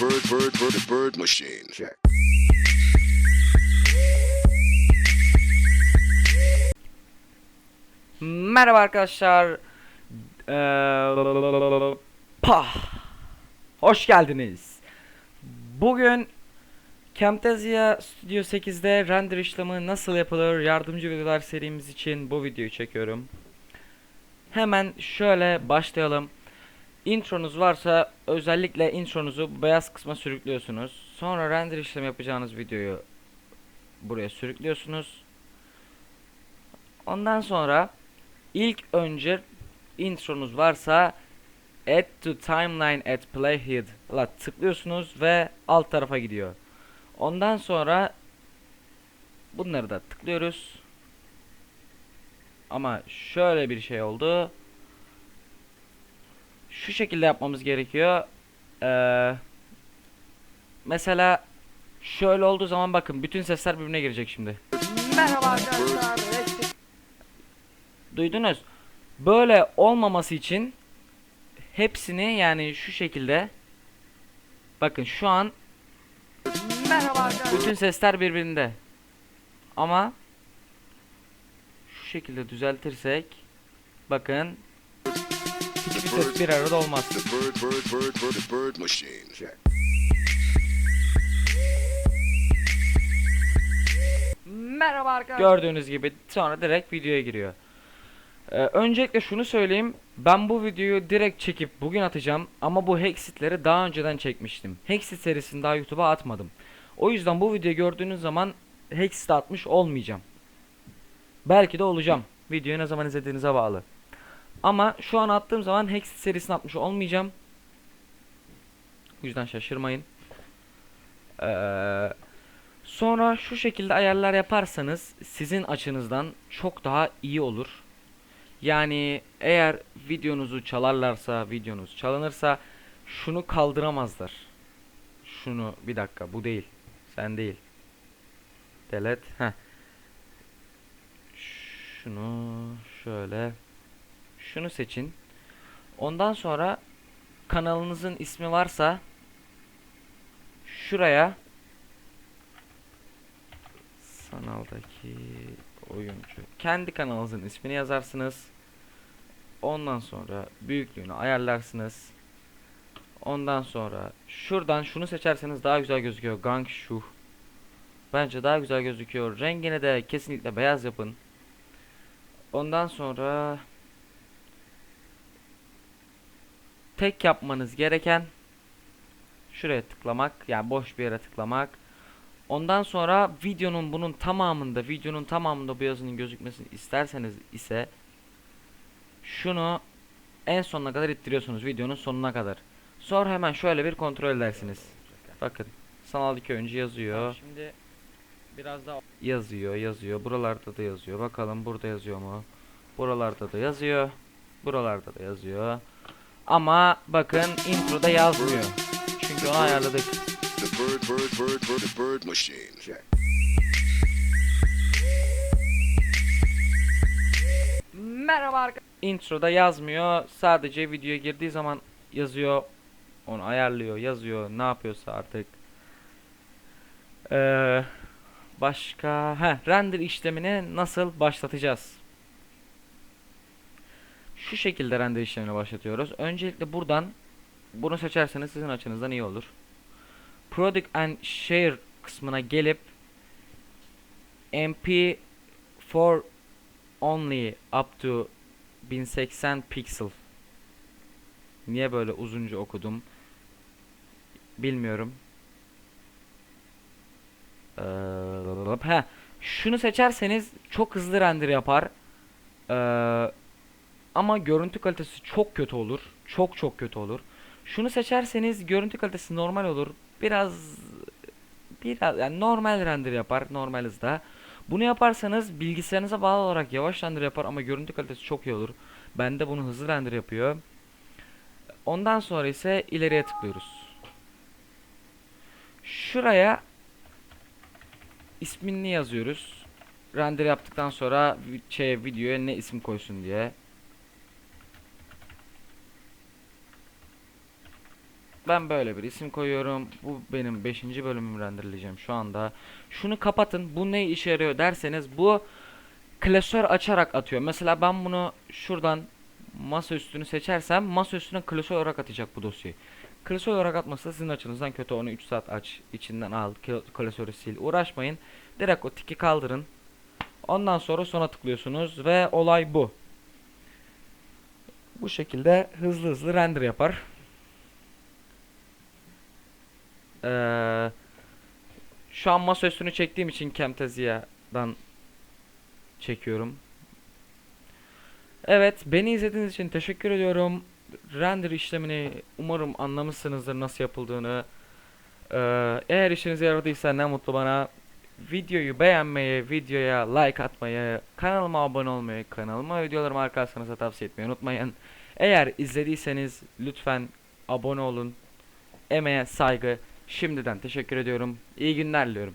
bird, bird, bird, bird, machine. Check. Merhaba arkadaşlar. Eee, pah. Hoş geldiniz. Bugün Camtasia Studio 8'de render işlemi nasıl yapılır yardımcı videolar serimiz için bu videoyu çekiyorum. Hemen şöyle başlayalım. Intronuz varsa özellikle intronuzu beyaz kısma sürüklüyorsunuz. Sonra render işlemi yapacağınız videoyu buraya sürüklüyorsunuz. Ondan sonra ilk önce intronuz varsa Add to timeline at playhead la tıklıyorsunuz ve alt tarafa gidiyor. Ondan sonra bunları da tıklıyoruz. Ama şöyle bir şey oldu. Şu şekilde yapmamız gerekiyor. Ee, mesela şöyle olduğu zaman bakın bütün sesler birbirine girecek şimdi. Merhaba arkadaşlar. Duydunuz. Böyle olmaması için hepsini yani şu şekilde bakın şu an bütün sesler birbirinde. Ama şu şekilde düzeltirsek bakın ses bir arada olmaz. Merhaba arkadaşlar. Gördüğünüz gibi sonra direkt videoya giriyor. Ee, öncelikle şunu söyleyeyim. Ben bu videoyu direkt çekip bugün atacağım ama bu Hexit'leri daha önceden çekmiştim. Hexit serisini daha YouTube'a atmadım. O yüzden bu videoyu gördüğünüz zaman Hexit atmış olmayacağım. Belki de olacağım. Videoyu ne zaman izlediğinize bağlı. Ama şu an attığım zaman Hexit serisini atmış olmayacağım. Bu yüzden şaşırmayın. Ee, sonra şu şekilde ayarlar yaparsanız sizin açınızdan çok daha iyi olur. Yani eğer videonuzu çalarlarsa, videonuz çalınırsa şunu kaldıramazlar. Şunu bir dakika bu değil. Sen değil. Delete. Heh. Şunu şöyle şunu seçin. Ondan sonra kanalınızın ismi varsa şuraya sanaldaki oyuncu kendi kanalınızın ismini yazarsınız. Ondan sonra büyüklüğünü ayarlarsınız. Ondan sonra şuradan şunu seçerseniz daha güzel gözüküyor. Gang şu. Bence daha güzel gözüküyor. Rengini de kesinlikle beyaz yapın. Ondan sonra tek yapmanız gereken şuraya tıklamak yani boş bir yere tıklamak. Ondan sonra videonun bunun tamamında videonun tamamında bu yazının gözükmesini isterseniz ise şunu en sonuna kadar ittiriyorsunuz videonun sonuna kadar. Sonra hemen şöyle bir kontrol edersiniz. Bakın sanal iki oyuncu yazıyor. Şimdi biraz daha yazıyor yazıyor. Buralarda da yazıyor. Bakalım burada yazıyor mu? Buralarda da yazıyor. Buralarda da yazıyor. Ama bakın introda yazmıyor. Çünkü onu ayarladık. The bird, bird, bird, bird, bird machine. Check. Merhaba arkadaşlar. Introda yazmıyor. Sadece videoya girdiği zaman yazıyor. Onu ayarlıyor, yazıyor. Ne yapıyorsa artık. Ee, başka ha render işlemini nasıl başlatacağız? Şu şekilde render işlemini başlatıyoruz. Öncelikle buradan bunu seçerseniz sizin açınızdan iyi olur. Product and Share kısmına gelip MP4 only up to 1080 pixel Niye böyle uzunca okudum bilmiyorum. Ee, he, şunu seçerseniz çok hızlı render yapar. Ee, ama görüntü kalitesi çok kötü olur. Çok çok kötü olur. Şunu seçerseniz görüntü kalitesi normal olur. Biraz biraz yani normal render yapar normal hızda. Bunu yaparsanız bilgisayarınıza bağlı olarak yavaş render yapar ama görüntü kalitesi çok iyi olur. Bende bunu hızlı render yapıyor. Ondan sonra ise ileriye tıklıyoruz. Şuraya ismini yazıyoruz. Render yaptıktan sonra şey videoya ne isim koysun diye. Ben böyle bir isim koyuyorum. Bu benim 5. bölümümü renderleyeceğim şu anda. Şunu kapatın. Bu ne işe yarıyor derseniz bu klasör açarak atıyor. Mesela ben bunu şuradan masa üstünü seçersem masa üstüne klasör olarak atacak bu dosyayı. Klasör olarak atmasa sizin açınızdan kötü onu 3 saat aç içinden al kla- klasörü sil uğraşmayın. Direkt o tiki kaldırın. Ondan sonra sona tıklıyorsunuz ve olay bu. Bu şekilde hızlı hızlı render yapar. Ee, şu an masa üstünü çektiğim için Camtasia'dan çekiyorum. Evet, beni izlediğiniz için teşekkür ediyorum. Render işlemini umarım anlamışsınızdır nasıl yapıldığını. Ee, eğer işinize yaradıysa ne mutlu bana. Videoyu beğenmeyi, videoya like atmayı, kanalıma abone olmayı, kanalıma videolarımı arkadaşlarınıza tavsiye etmeyi unutmayın. Eğer izlediyseniz lütfen abone olun. Emeğe saygı. Şimdiden teşekkür ediyorum. İyi günler diliyorum.